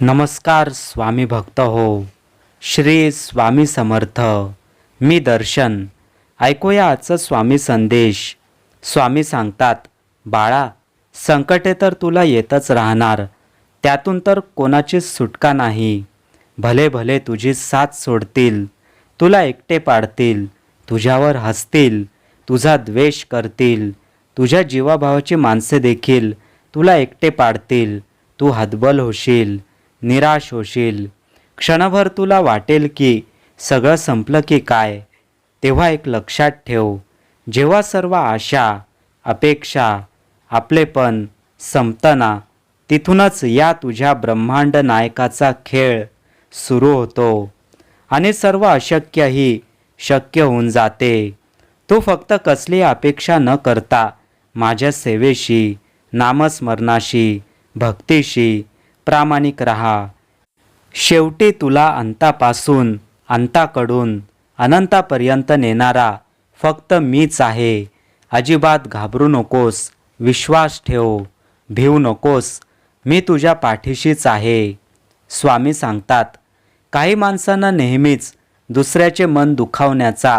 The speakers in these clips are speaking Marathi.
नमस्कार स्वामी भक्त हो. श्री स्वामी समर्थ. मी दर्शन. ऐकूया आजचं स्वामी संदेश. स्वामी सांगतात बाळा संकटे तर तुला येतच राहणार. त्यातून तर कोणाची सुटका नाही. भले भले तुझी साथ सोडतील. तुला एकटे पाडतील. तुझ्यावर हसतील. तुझा द्वेष करतील. तुझ्या जीवाभावाची माणसे देखील तुला एकटे पाडतील. तू हतबल होशील. निराश होशील. क्षणभर तुला वाटेल की सगळं संपलं की काय तेव्हा एक लक्षात ठेव. जेव्हा सर्व आशा अपेक्षा आपलेपण संपताना तिथूनच या तुझ्या ब्रह्मांड नायकाचा खेळ सुरू होतो आणि सर्व अशक्यही शक्य होऊन जाते. तू फक्त कसली अपेक्षा न करता माझ्या सेवेशी नामस्मरणाशी भक्तीशी प्रामाणिक राहा. शेवटी तुला अंतापासून अंताकडून अनंतापर्यंत नेणारा फक्त मीच आहे. अजिबात घाबरू नकोस विश्वास ठेव. भिवू नकोस मी तुझ्या पाठीशीच आहे. स्वामी सांगतात काही माणसांना नेहमीच दुसऱ्याचे मन दुखावण्याचा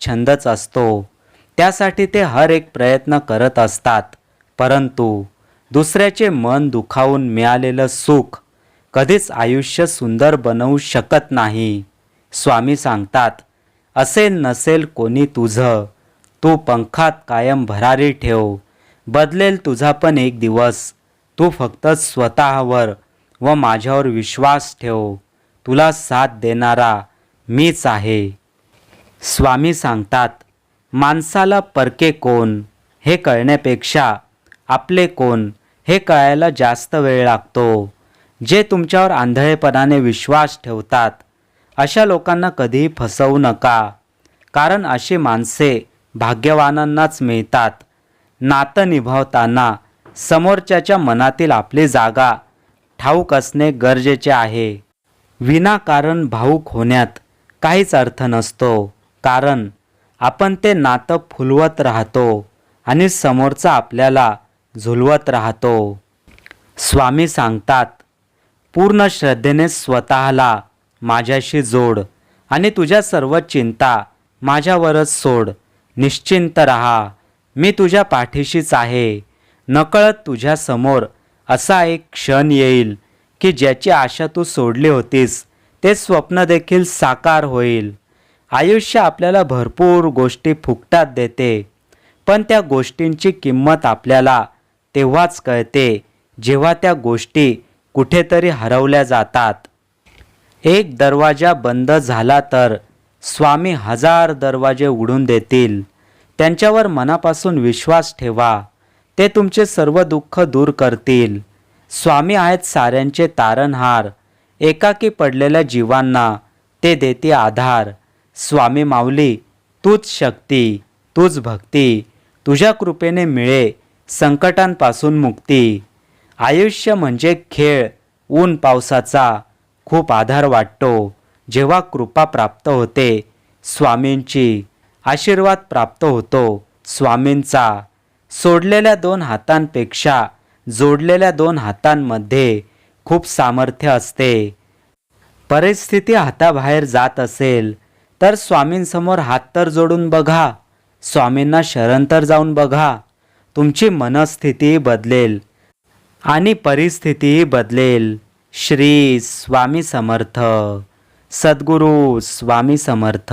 छंदच असतो. त्यासाठी ते हर एक प्रयत्न करत असतात. परंतु दुसऱ्याचे मन दुखावून मिळालेलं सुख कधीच आयुष्य सुंदर बनवू शकत नाही. स्वामी सांगतात असेल नसेल कोणी तुझं तू पंखात कायम भरारी ठेव. बदलेल तुझा पण एक दिवस. तू फक्त स्वतःवर व माझ्यावर विश्वास ठेव. तुला साथ देणारा मीच आहे. स्वामी सांगतात माणसाला परके कोण? हे कळण्यापेक्षा आपले कोण हे कळायला जास्त वेळ लागतो. जे तुमच्यावर आंधळेपणाने विश्वास ठेवतात अशा लोकांना कधीही फसवू नका. कारण अशी माणसे भाग्यवानांनाच मिळतात. नातं निभावताना समोरच्याच्या मनातील आपली जागा ठाऊक असणे गरजेचे आहे. विनाकारण भाऊक होण्यात काहीच अर्थ नसतो. कारण आपण ते नातं फुलवत राहतो आणि समोरचा आपल्याला झुलवत राहतो. स्वामी सांगतात पूर्ण श्रद्धेने स्वतःला माझ्याशी जोड आणि तुझ्या सर्व चिंता माझ्यावरच सोड. निश्चिंत रहा. मी तुझ्या पाठीशीच आहे. नकळत तुझ्यासमोर असा एक क्षण येईल की ज्याची आशा तू सोडली होतीस ते स्वप्न देखील साकार होईल. आयुष्य आपल्याला भरपूर गोष्टी फुकटात देते पण त्या गोष्टींची किंमत आपल्याला तेव्हाच कळते जेव्हा त्या गोष्टी कुठेतरी हरवल्या जातात. एक दरवाजा बंद झाला तर स्वामी हजार दरवाजे उडून देतील. त्यांच्यावर मनापासून विश्वास ठेवा. ते तुमचे सर्व दुःख दूर करतील. स्वामी आहेत साऱ्यांचे तारणहार. एकाकी पडलेल्या जीवांना ते देते आधार. स्वामी माऊली तूच शक्ती तूच भक्ती तुझ्या कृपेने मिळे. संकटांपासून मुक्ती. आयुष्य म्हणजे खेळ ऊन पावसाचा खूप आधार वाटतो. जेव्हा कृपा प्राप्त होते स्वामींची आशीर्वाद प्राप्त होतो स्वामींचा. सोडलेल्या दोन हातांपेक्षा जोडलेल्या दोन हातांमध्ये खूप सामर्थ्य असते. परिस्थिती हाताबाहेर जात असेल तर स्वामींसमोर हात तर जोडून बघा. स्वामींना शरण तर जाऊन बघा. तुमची मनस्थिती बदलेल आणि परिस्थिती बदलेल. श्री स्वामी समर्थ. सद्गुरू स्वामी समर्थ.